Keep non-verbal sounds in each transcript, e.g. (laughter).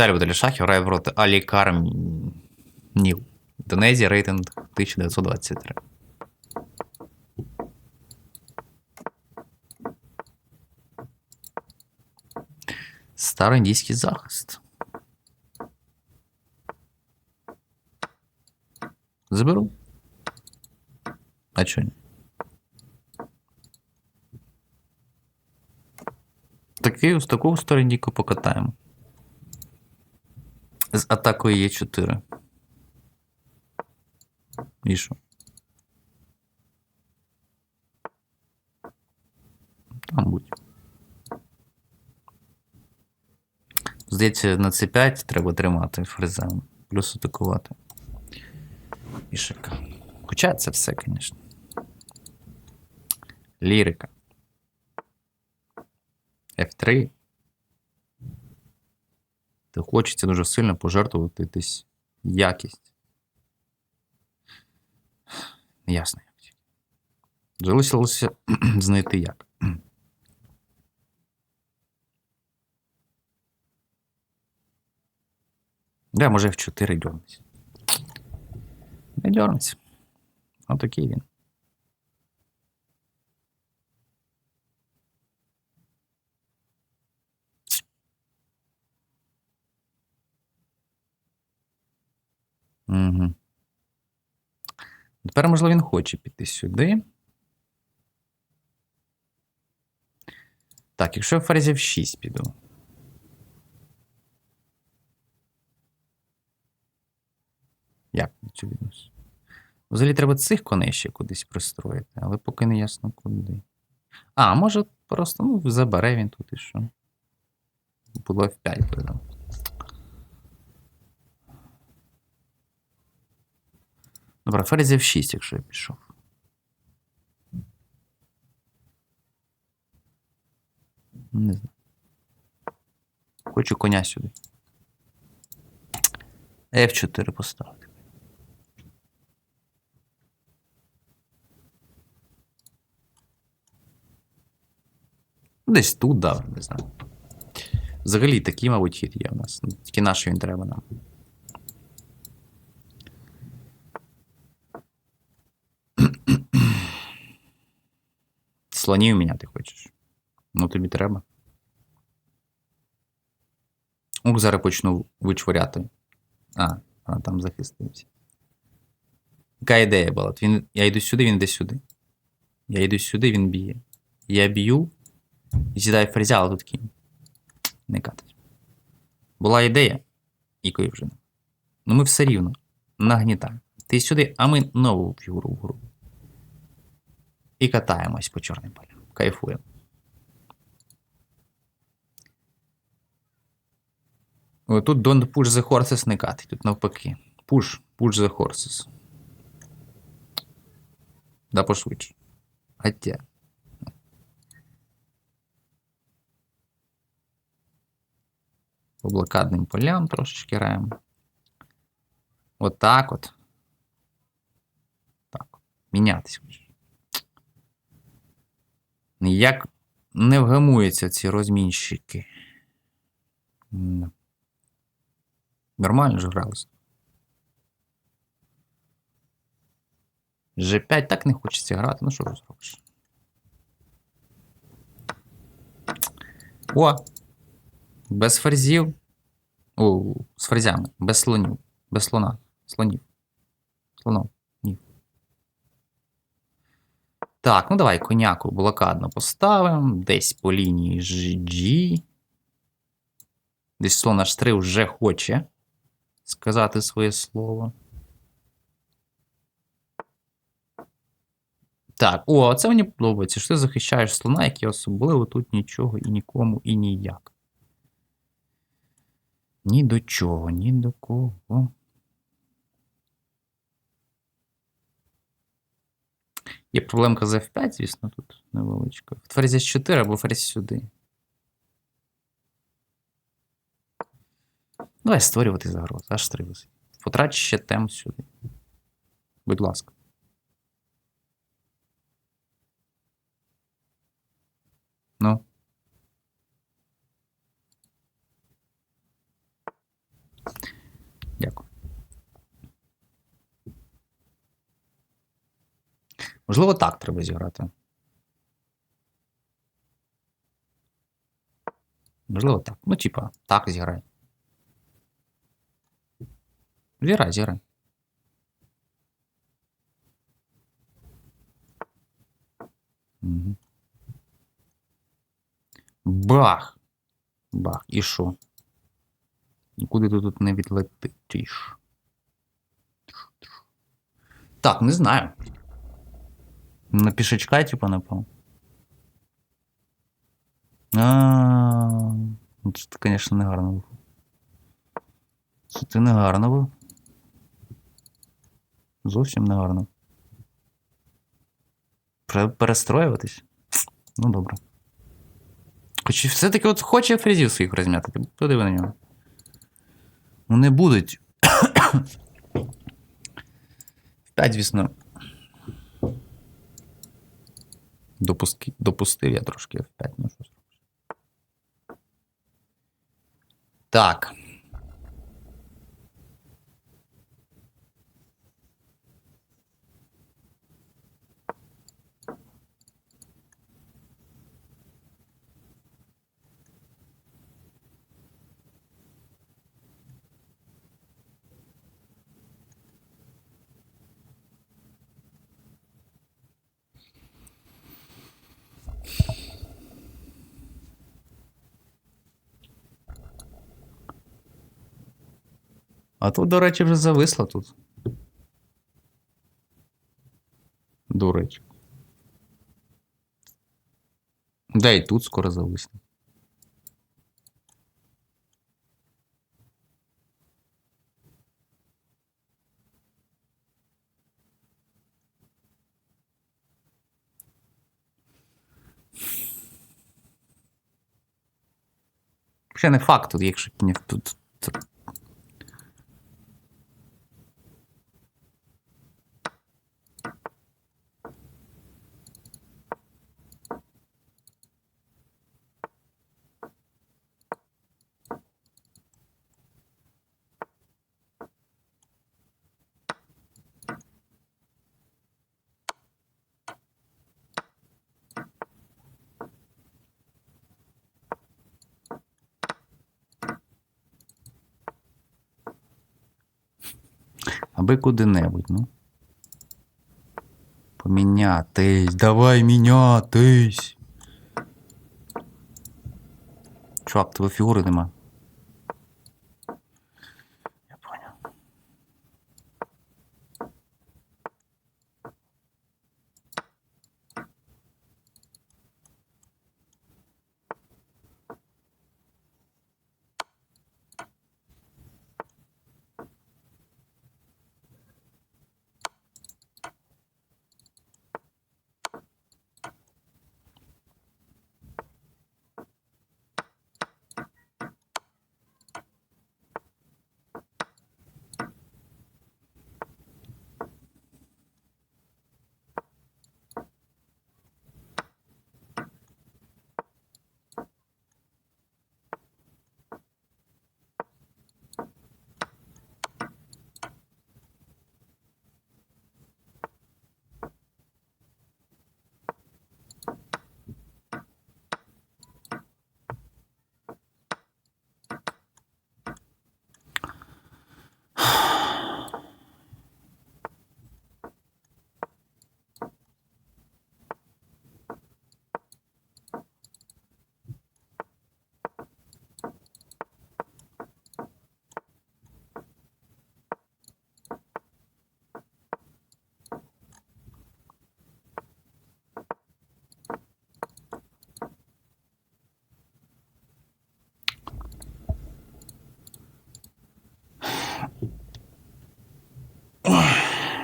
Віталій Шахів грає проти Алі Карміл. Індонезія, рейтинг 1923. Староіндійський захист. Заберу. А чого ні? Такий, з такого сторіндіку покатаємо. З атакою є 4. І? Там будь. Здається, на C5 треба тримати фрезем. Плюс атакувати. Ішика. Хоча це все, звісно. Лірика. F3. Та хочеться дуже сильно пожертвувати десь якість. Ясно. як. Залишилося (clears throat) знайти як. Да, може F4 дернеться. Не дернеться. Отакий він. Угу. Тепер, можливо, він хоче піти сюди. Так, якщо я ферзів 6 піду. Як на цю відносу? Взагалі треба цих коней ще кудись пристроїти, але поки не ясно куди. А, може просто ну, забере він тут і що. Було F5 придав. Добре, ферзь F6, якщо я пішов. Не знаю. Хочу коня сюди. F4 поставити. Десь тут, да, не знаю. Взагалі такий, мабуть, хід є у нас. Ну, Тільки наш він треба нам. Слонів міняти хочеш. Ну тобі треба. Ух, зараз почну вичворяти. А, а там захистився. Яка ідея була? Він, я йду сюди, він йде сюди. Я йду сюди, він б'є. Я б'ю і сідаю ферзя, але тут кінь. Не катить. Була ідея, якої вже. Ну ми все рівно нагнітаємо. Ти сюди, а ми нову фігуру в гру. І катаємось по чорним полям. Кайфуємо. Тут don't push the horses не катить, тут навпаки. Push, push the horses. Да пошвидше. Хотя. По блокадним полям трошечки граємо. Отак от. Так. Мінятись Ніяк не вгамуються ці розмінщики. Нормально ж гралися. G5 так не хочеться грати, ну що зробиш? О! Без ферзів. О, з ферзями, без слонів. Без слона. Слонів. Слонов. Ні. Так, ну давай коняку блокадно поставимо. Десь по лінії GG. Десь слон H3 вже хоче сказати своє слово. Так, о, це мені подобається, що ти захищаєш слона, який особливо тут нічого і нікому і ніяк. Ні до чого, ні до кого. Є проблемка з F5, звісно, тут невеличка. Ферзь С4 або ферзь сюди. Давай створювати загрозу. Аж три висить. Потрач ще тем сюди. Будь ласка. Ну. Можливо, так треба зіграти. Можливо, так. Ну, типа, так зіграй. Зіграй, зіграй. Угу. Бах! Бах. І що? Нікуди ти тут не відлетиш. Так, не знаю. На пішачка, типа, напав. А, ну це, звісно, не гарно був. Це ти не гарно був. Зовсім не гарно. Перестроюватись. Ну, добре. Хоч все-таки от хоче фрізів своїх розм'яти. Подиви на нього. Ну, не будуть. (coughs) Вп'ять, звісно. Допуски... Допустив я трошки F5, ну що. Так. А тут, до речі, вже зависло тут. До речі. Да і тут скоро зависне. Ще не факт якщо тут. тут Аби куди-небудь, ну. Помінятись, давай мінятись. Чувак, тебе фігури нема. Я понял.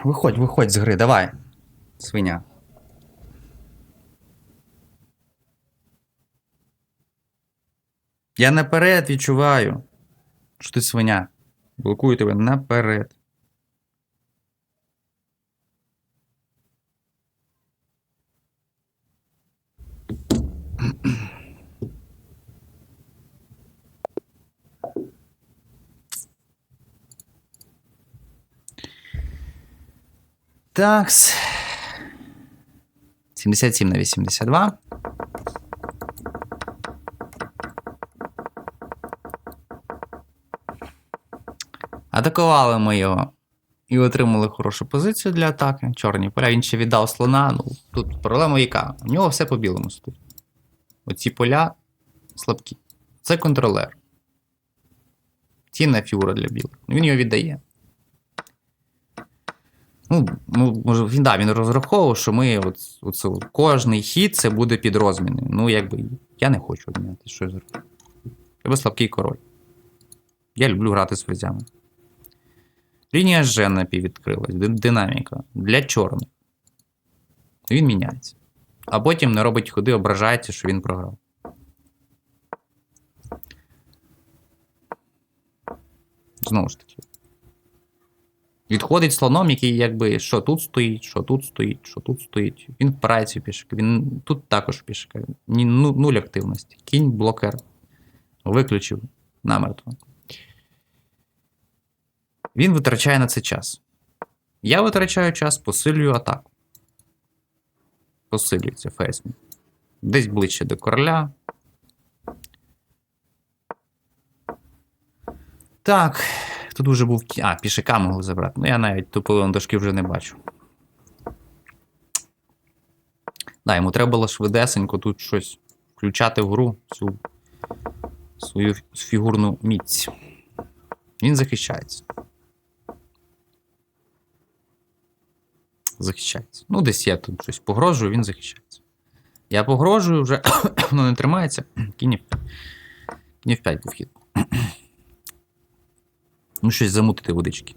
Виходь, виходь з гри, давай. Свиня. Я наперед відчуваю, що ти свиня. Блокую тебе наперед. Такс. 77 на 82. Атакували ми його і отримали хорошу позицію для атаки. Чорні поля. Він ще віддав слона. Ну, тут проблема яка? У нього все по білому стоїть. Оці поля слабкі. Це контролер. Цінна фігура для білих. Він його віддає. Ну, ну, може, він, да, він розраховував, що ми от, оце, от, кожний хід це буде під розміни. Ну, якби я не хочу обміняти, що я зроблю. Треба слабкий король. Я люблю грати з ферзями. Лінія Ж напіввідкрилась, динаміка для чорних. Він міняється. А потім не робить ходи, ображається, що він програв. Знову ж таки. Відходить слоном, який якби що тут стоїть, що тут стоїть, що тут стоїть. Він впирається в пішки. Він тут також пішка. Ні, ну, нуль активності. Кінь блокер. Виключив намертво. Він витрачає на це час. Я витрачаю час, посилюю атаку. Посилюється фейсмі. Десь ближче до короля. Так. Тут вже був. А, пішака могли забрати. Ну, я навіть ту половину дошки вже не бачу. Да, йому треба було швидесенько тут щось включати в гру цю свою фігурну міць. Він захищається. Захищається. Ну, десь я тут щось погрожую, він захищається. Я погрожую, вже (coughs) воно не тримається. Кінь F5. Кінь F5 був хід. Ну, щось замутити водички.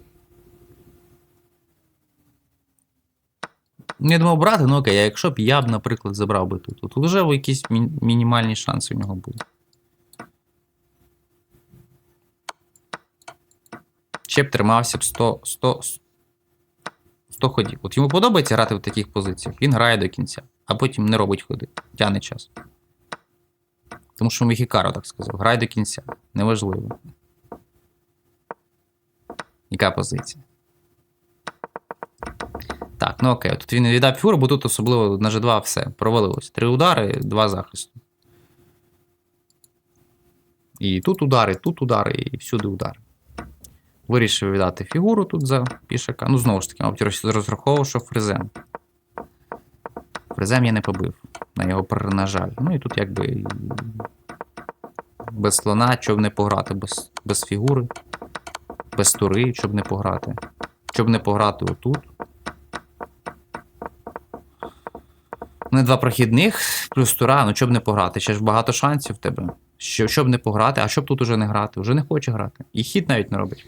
Ну, Я думав брати, ну окей, а якщо б я б, наприклад, забрав би тут, тут вже якісь мі- мінімальні шанси в нього були. Ще б тримався б 100, 100, 100 ходів. От йому подобається грати в таких позиціях, він грає до кінця, а потім не робить ходи, тягне час. Тому що Мехікаро так сказав: грай до кінця, неважливо. Яка позиція? Так, ну окей, тут він віддав фюру, бо тут особливо на G2 все провалилось. Три удари, два захисту. І тут удари, тут удари, і всюди удари. Вирішив віддати фігуру тут за пішака. Ну, знову ж таки, мабуть, розраховував, що фрезем. Фрезем я не побив. На його на жаль. Ну і тут якби. Без слона, щоб не пограти, без, без фігури, без щоб не пограти. Щоб не пограти отут. Не два прохідних, плюс тура, ну щоб не пограти. Ще ж багато шансів в тебе. Щоб не пограти, а щоб тут уже не грати, вже не хоче грати. І хід навіть не робить.